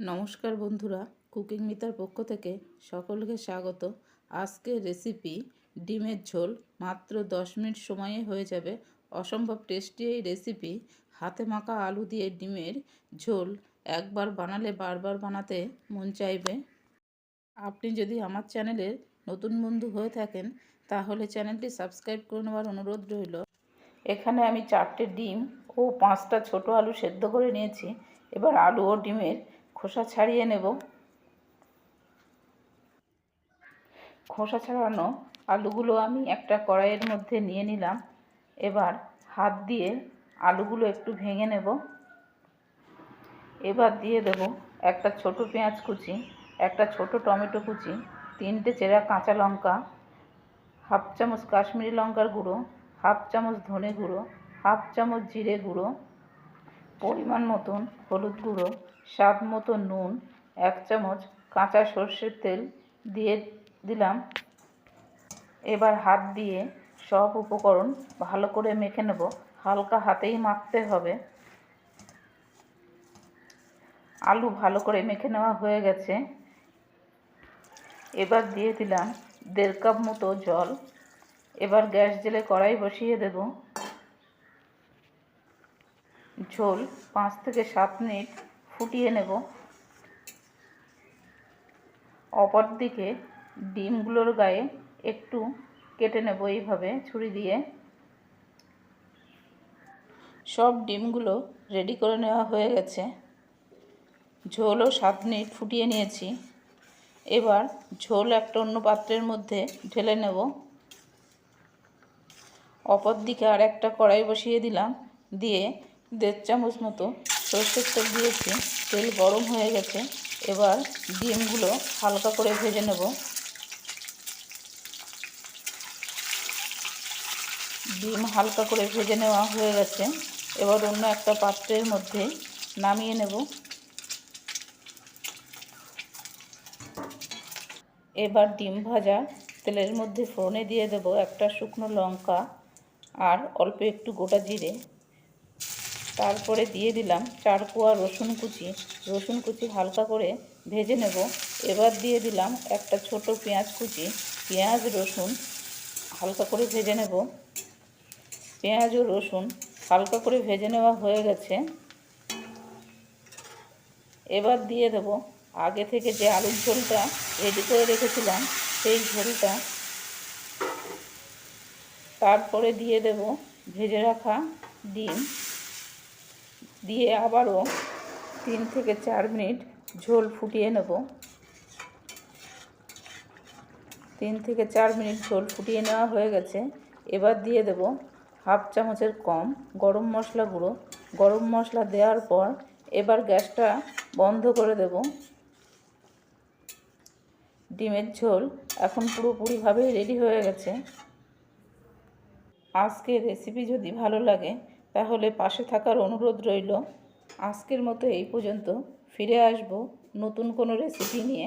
নমস্কার বন্ধুরা, কুকিং মিতার পক্ষ থেকে সকলকে স্বাগত। আজকের রেসিপি ডিমের ঝোল মাত্র দশ মিনিট সময়ে হয়ে যাবে। অসম্ভব টেস্টি এই রেসিপি হাতে মাখা আলু দিয়ে ডিমের ঝোল একবার বানালে বারবার বানাতে মন চাইবে। আপনি যদি আমার চ্যানেলের নতুন বন্ধু হয়ে থাকেন, তাহলে চ্যানেলটি সাবস্ক্রাইব করে নেওয়ার অনুরোধ রইল। এখানে আমি চারটে ডিম ও পাঁচটা ছোট আলু সেদ্ধ করে নিয়েছি। এবার আলু ও ডিমের খোসা ছাড়িয়ে নেব। খোসা ছাড়ানো আলুগুলো আমি একটা কড়াইয়ের মধ্যে নিয়ে নিলাম। এবার হাত দিয়ে আলুগুলো একটু ভেঙে নেব। এবার দিয়ে দেব একটা ছোট পেঁয়াজ কুচি, একটা ছোট টমেটো কুচি, তিনটে চেরা কাঁচা লঙ্কা, হাফ চামচ কাশ্মীরি লঙ্কার গুঁড়ো, হাফ চামচ ধনে গুঁড়ো, হাফ চামচ জিরে গুঁড়ো, পরিমাণ মতন হলুদ গুঁড়ো স্বাদ মতো নুন, এক চামচ কাঁচা সর্ষের তেল দিয়ে দিলাম। এবার হাত দিয়ে সব উপকরণ ভালো করে মেখে নেব। হালকা হাতেই মাখতে হবে। আলু ভালো করে মেখে নেওয়া হয়ে গেছে। এবার দিয়ে দিলাম দেড় কাপ মতো জল। এবার গ্যাস জেলে কড়াই বসিয়ে দেব। ঝোল পাঁচ থেকে সাত মিনিট ফুটিয়ে নেব। অপর দিকে ডিমগুলোর গায়ে একটু কেটে নেব এইভাবে ছুরি দিয়ে। সব ডিমগুলো রেডি করে নেওয়া হয়ে গেছে। ঝোলও সাত মিনিট ফুটিয়ে নিয়েছি। এবার ঝোল একটা অন্য পাত্রের মধ্যে ঢেলে নেব। অপর দিকে আর একটা কড়াই বসিয়ে দিলাম। দিয়ে দেড় চামচ মতো সর্ষের তেল দিয়েছি, তেল গরম হয়ে গেছে। এবার ডিমগুলো হালকা করে ভেজে নেব। ডিম হালকা করে ভেজে নেওয়া হয়ে গেছে। এবার অন্য একটা পাত্রের মধ্যে নামিয়ে নেব। এবার ডিম ভাজা তেলের মধ্যে ফোড়নে দিয়ে দেব একটা শুকনো লঙ্কা আর অল্প একটু গোটা জিরে। তারপরে দিয়ে দিলাম চার কোয়া রসুন কুচি। রসুন কুচি হালকা করে ভেজে নেব। এবার দিয়ে দিলাম একটা ছোট পেঁয়াজ কুচি। পেঁয়াজ, রসুন হালকা করে ভেজে নেব। পেঁয়াজ ও রসুন হালকা করে ভেজে নেওয়া হয়ে গেছে। এবার দিয়ে দেব। আগে থেকে যে আলুর ঝোলটা রেডি করে রেখেছিলাম, সেই ঝোলটা। তারপরে দিয়ে দেব ভেজে রাখা ডিম। দিয়ে আবারও তিন থেকে চার মিনিট ঝোল ফুটিয়ে নেব। তিন থেকে চার মিনিট ঝোল ফুটিয়ে নেওয়া হয়ে গেছে। এবার দিয়ে দেব হাফ চামচের কম গরম মশলা গুঁড়ো। গরম মশলা দেওয়ার পর এবার গ্যাসটা বন্ধ করে দেব। ডিমের ঝোল এখন পুরোপুরিভাবেই রেডি হয়ে গেছে। আজকের রেসিপি যদি ভালো লাগে তাহলে পাশে থাকার অনুরোধ রইল, আজকের মতো এই পর্যন্ত। ফিরে আসব নতুন কোনো রেসিপি নিয়ে।